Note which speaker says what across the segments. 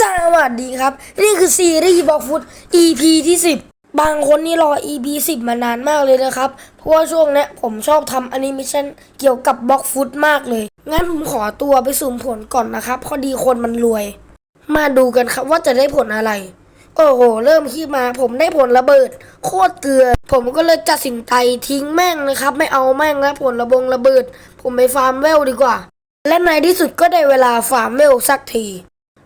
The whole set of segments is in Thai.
Speaker 1: สวัสดีครับ นี่คือซีรีส์บอกฟุต EP ที่ 10 บางคนนี่รอ EP 10 มานานมากเลยนะครับ เพราะว่าช่วงนี้ผมชอบทำแอนิเมชันเกี่ยวกับบล็อกฟุตมากเลย งั้นผมขอตัวไปสุ่มผลก่อนนะครับพอดีคนมันรวย มาดูกันครับว่าจะได้ผลอะไร โอ้โห เริ่มที่มาผมได้ผลระเบิด โคตรเกลือ ผมก็เลยจัดสินใจทิ้งแม่งเลยครับ ไม่เอาแม่งแล้วผลระบงระเบิด ผมไปฟาร์มเวลดีกว่า และในที่สุดก็ได้เวลาฟาร์มเวลสักที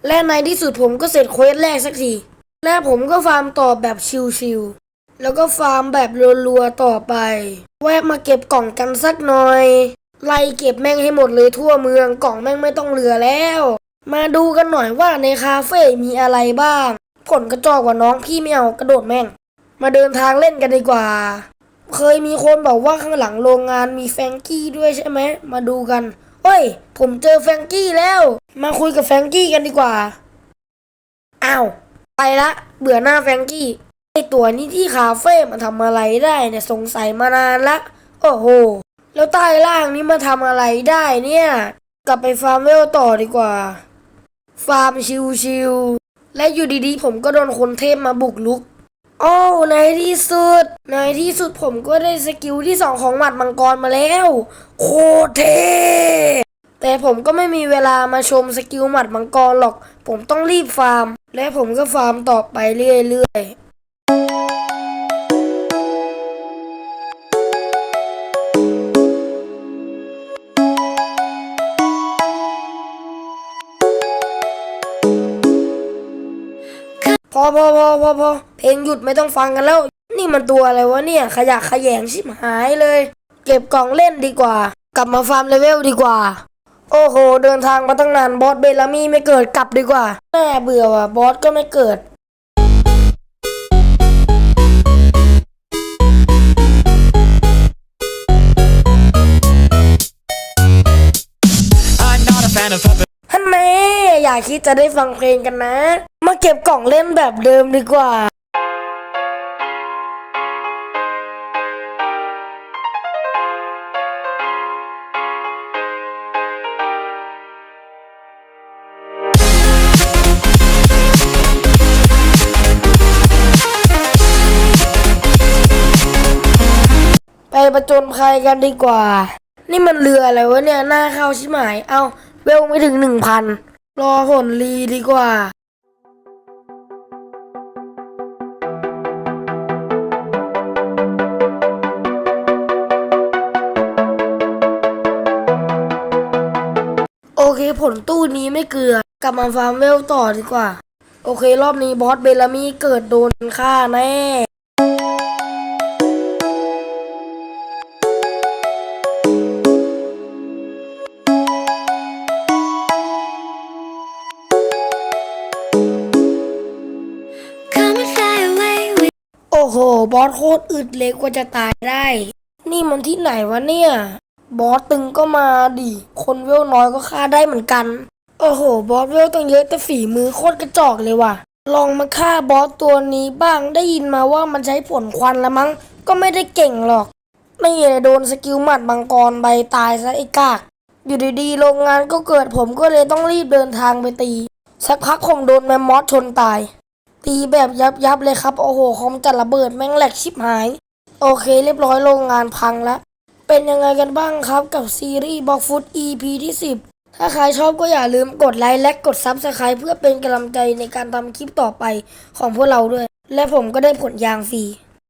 Speaker 1: และในที่สุดผมก็เสร็จเควสแรกสักที และผมก็ฟาร์มต่อแบบชิวๆแล้วก็ฟาร์มแบบรัวๆต่อไป แวะมาเก็บกล่องกันสักหน่อย ไล่เก็บแม่งให้หมดเลยทั่วเมืองกล่องแม่งไม่ต้องเหลือแล้ว มาดูกันหน่อยว่าในคาเฟ่มีอะไรบ้างผลกระจอกกว่าน้องพี่ไม่เอากระโดดแม่ง มาเดินทางเล่นกันดีกว่า เคยมีคนบอกว่าข้างหลังโรงงานมีแฟงกี้ด้วยใช่ไหม มาดูกัน เฮ้ย ผมเจอแฟรงกี้แล้ว มาคุยกับแฟรงกี้กันดีกว่า อ้าว ไปละ เบื่อหน้าแฟรงกี้ ไอตัวนี้ที่คาเฟ่มันทำอะไรได้เนี่ยสงสัยมานานละ โอ้โห แล้วใต้ล่างนี้มาทำอะไรได้เนี่ย กลับไปฟาร์มเวลต่อดีกว่า ฟาร์มชิวๆและอยู่ดีๆ ผมก็โดนคนเทพมาบุกลุก โอ้ในที่สุด ในที่สุดผมก็ได้สกิลที่สองของหมัดมังกรมาแล้ว โคตรเท่แต่ผมก็ไม่มีเวลามาชมสกิลหมัดมังกรหรอก ผมต้องรีบฟาร์ม และผมก็ฟาร์มต่อไปเรื่อยๆพอพอพอพอพอ เพลงหยุดไม่ต้องฟังกันแล้ว นี่มันตัวอะไรวะเนี่ย ขยะแขยงชิบหายเลย เก็บกล่องเล่นดีกว่า กลับมาฟาร์มเลเวลดีกว่า โอ้โห เดินทางมาตั้งนานบอสเบลามี่ไม่เกิดกลับดีกว่าแม่เบื่อว่ะบอสก็ไม่เกิดท่านแม่อย่าคิดจะได้ฟังเพลงกันนะ มาเก็บกล่องเล่นแบบเดิมดีกว่า ปประจนภัยกันดีกว่า นี่มันเรืออะไรวะเนี่ยหน้าเข้าชิบหาย เอาเวลไม่ถึงหนึ่งพันรอผลรีดีกว่าโอเคผลตู้นี้ไม่เกลือกลับมาฟาร์มเวลต่อดีกว่า โอเค รอบนี้บอสเบลามีเกิดโดนฆ่าแน่ โอ้โห บอสโคตรอึดเล็กกว่าจะตายได้ นี่มันที่ไหนวะเนี่ย บอสตึงก็มาดิ คนเวลน้อยก็ฆ่าได้เหมือนกัน โอ้โห บอสเวลต้องเยอะแต่ฝีมือโคตรกระจอกเลยว่ะ ลองมาฆ่าบอสตัวนี้บ้าง ได้ยินมาว่ามันใช้ผลควันละมั้ง ก็ไม่ได้เก่งหรอก ไม่เลยโดนสกิลหมัดมังกรใบตายซะไอ้กาก อยู่ดีๆโรงงานก็เกิดผมก็เลยต้องรีบเดินทางไปตี สักพักผมโดนแมมมอสชนตาย ตีแบบยับยับเลยครับ โอ้โหคอมจัดระเบิดแม่งแหลกชิบหาย โอเค เรียบร้อยโรงงานพังแล้ว เป็นยังไงกันบ้างครับกับซีรีส์บอกฟุต EP ที่ 10 ถ้าใครชอบก็อย่าลืมกดไลค์และกดซับสไคร b e เพื่อเป็นกำลังใจในการทำคลิปต่อไปของพวกเราด้วย และผมก็ได้ผลยางฟรี